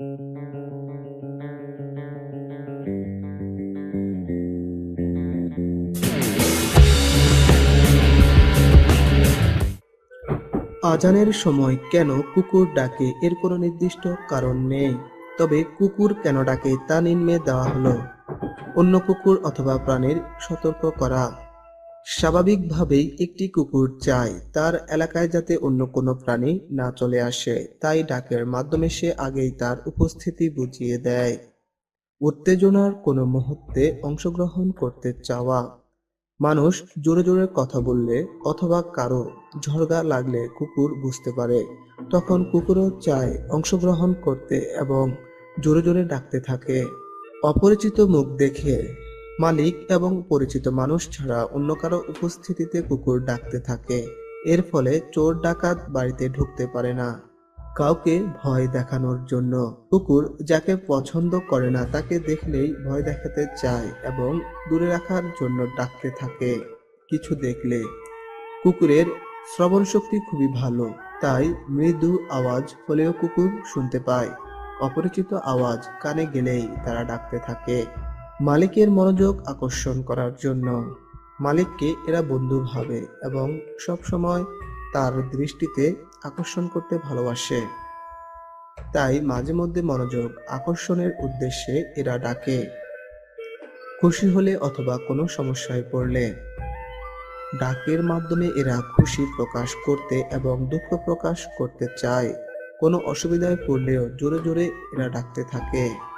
আজানের সময় কেন কুকুর ডাকে এর কোনো নির্দিষ্ট কারণ নেই। তবে কুকুর কেন ডাকে তা নিম্নে দেওয়া হলো। অন্য কুকুর অথবা প্রাণীর সতর্ক করা। স্বাভাবিকভাবেই একটি কুকুর চায় তার এলাকায় যাতে অন্য কোনো প্রাণী না চলে আসে, তাই ডাকের মাধ্যমে সে আগেই তার উপস্থিতি বুঝিয়ে দেয়। উত্তেজনার কোনো মুহূর্তে অংশগ্রহণ করতে চাওয়া। মানুষ জোরে জোরে কথা বললে অথবা কারও ঝড়গা লাগলে কুকুর বুঝতে পারে। তখন কুকুরও চায় অংশগ্রহণ করতে এবং জোরে জোরে ডাকতে থাকে। অপরিচিত মুখ দেখে মালিক এবং পরিচিত মানুষ ছাড়া অন্য কারও উপস্থিতিতে কুকুর ডাকতে থাকে। এর ফলে চোর ডাকাত বাড়িতে ঢুকতে পারে না। কাউকে ভয় দেখানোর জন্য। কুকুর যাকে পছন্দ করে না, তাকে দেখলেই ভয় দেখাতে চায় এবং দূরে রাখার জন্য ডাকতে থাকে। কিছু দেখলে, কুকুরের শ্রবণ শক্তি খুবই ভালো, তাই মৃদু আওয়াজ হলেও কুকুর শুনতে পায়। অপরিচিত আওয়াজ কানে গেলেই তারা ডাকতে থাকে। মালিকের মনোযোগ আকর্ষণ করার জন্য। মালিককে এরা বন্ধু ভাবে এবং সব সময় তার দৃষ্টিতে আকর্ষণ করতে ভালোবাসে। তাই মাঝে মধ্যে মনোযোগ আকর্ষণের উদ্দেশ্যে এরা ডাকে। খুশি হলে অথবা কোনো সমস্যায় পড়লে। ডাকের মাধ্যমে এরা খুশি প্রকাশ করতে এবং দুঃখ প্রকাশ করতে চায়। কোনো অসুবিধায় পড়লেও জোরে জোরে এরা ডাকতে থাকে।